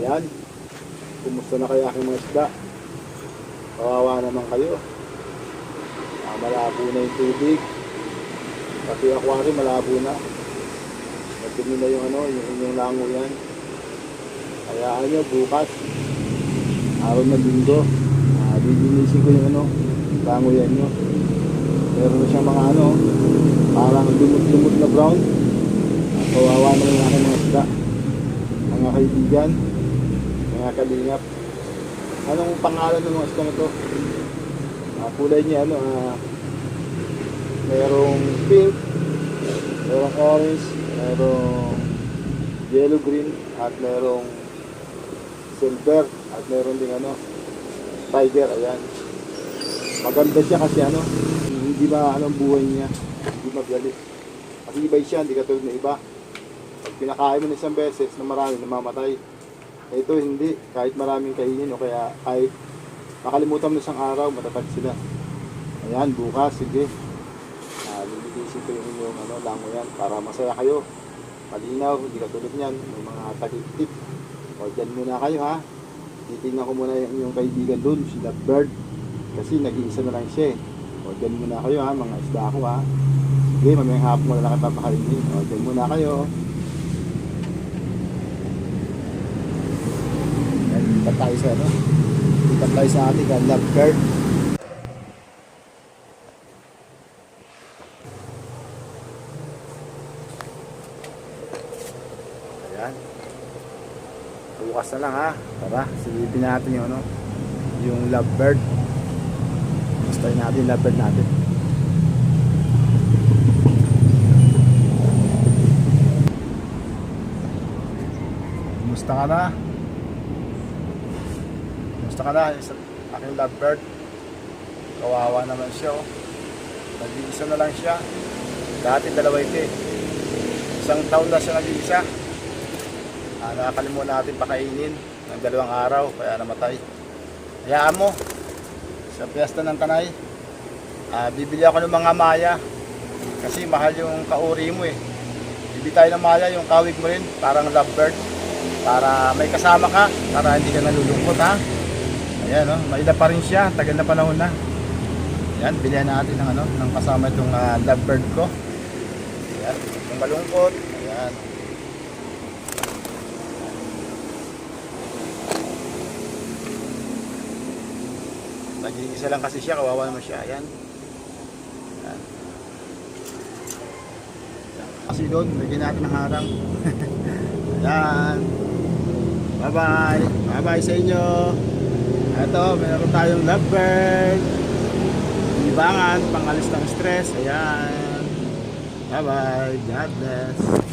Ayan. Kumusta na kaya aking mga isda? Kawawa naman kayo. Ah, malabo na yung tubig. Pati aquarium malabo na. Nagdumi na yung ano, yung inyong lango yan. Hayaan nyo, bukas. Araw na linggo. Ah, bibinisin ko yung ano, lango yan nyo. Meron na siyang mga ano, parang lumot-lumot na brown. Kawawa naman yung aking mga isda. Mga kaibigan, mga kalingap. Anong pangalan ng mga na to? Ah, kulay niya ano, ah, merong pink, merong orange, merong yellow green, at merong silver, at meron ding ano, tiger, ayan. Maganda siya kasi ano, hindi ba anong buhay niya, hindi mabiyali. Matibay siya, hindi katulad ng iba. Pag pinakain mo na isang beses na marami, namamatay. Ito hindi, kahit maraming kainin o kaya kahit makalimutan mo isang araw, matatag sila. Ayan, bukas, sige. Uh, liligisin ko yung inyong ano, lango yan para masaya kayo. Malinaw, hindi katulad niyan, may mga tagitip. O dyan muna kayo ha. Titingnan ko muna yung inyong kaibigan doon, si Lovebird. Kasi nag-iisa na lang siya eh. O dyan muna kayo ha, mga isda ko ha. Sige, mamayang hapon mo na lang kita pakainin. O dyan muna kayo. Ayan, lipat tayo sa ano. Lipat tayo sa ating uh, Lovebird. Ayan. Bukas na lang ha. Tara, silipin natin yung ano, yung lovebird. Gustoy natin yung lovebird natin. Kumusta ka na? Kumusta ka na? Isa, aking lovebird. Kawawa naman siya oh. Nag-iisa na lang siya. Dati dalawa ito eh. Isang taon na siya nag-iisa. Ah, nakakalimutan natin pakainin ng dalawang araw kaya namatay. Hayaan mo sa piyesta ng Tanay. Ah, bibili ako ng mga maya kasi mahal yung kauri mo eh. Bibili tayo ng maya yung kawig mo rin, parang lovebird. Para may kasama ka, para hindi ka nalulungkot ha. Ayan oh, maila pa rin siya, tagal na panahon na. Ayan, bilihan natin ng ano, ng kasama itong ah, lovebird ko. Ayan, kung malungkot, ayan. Nag-iisa lang kasi siya, kawawa naman siya. Ayan. Ayan. Kasi doon, lagyan natin ng harang. Ayan. Bye-bye. Bye-bye sa inyo. Ito, meron tayong lovebird. Libangan, pangalis ng stress. Ayan. Bye-bye. God bless.